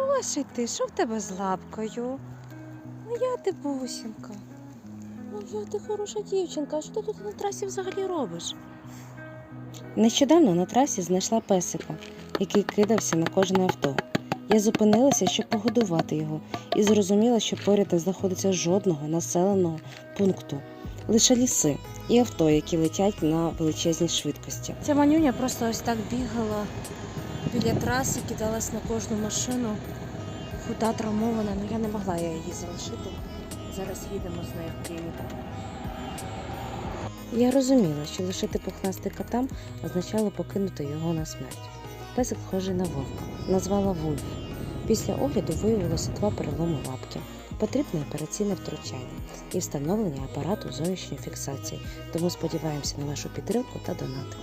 хороший ти, що в тебе з лапкою? Моя ти бусинка. Моя ти хороша дівчинка, а що ти тут на трасі взагалі робиш? Нещодавно на трасі знайшла песика, який кидався на кожне авто. Я зупинилася, щоб погодувати його, і зрозуміла, що поряд не знаходиться жодного населеного пункту, лише ліси і авто, які летять на величезній швидкості. Ця манюня просто ось так бігала біля траси, кидалась на кожну машину. Худа травмована, але я не могла її залишити. Зараз їдемо з нею в клініку. Я розуміла, що лишити пухнастика там означало покинути його на смерть. Песик схожий на вовка, назвала Вульф. Після огляду виявилося два переломи лапки. Потрібне операційне втручання і встановлення апарату зовнішньої фіксації. Тому сподіваємося на вашу підтримку та донати.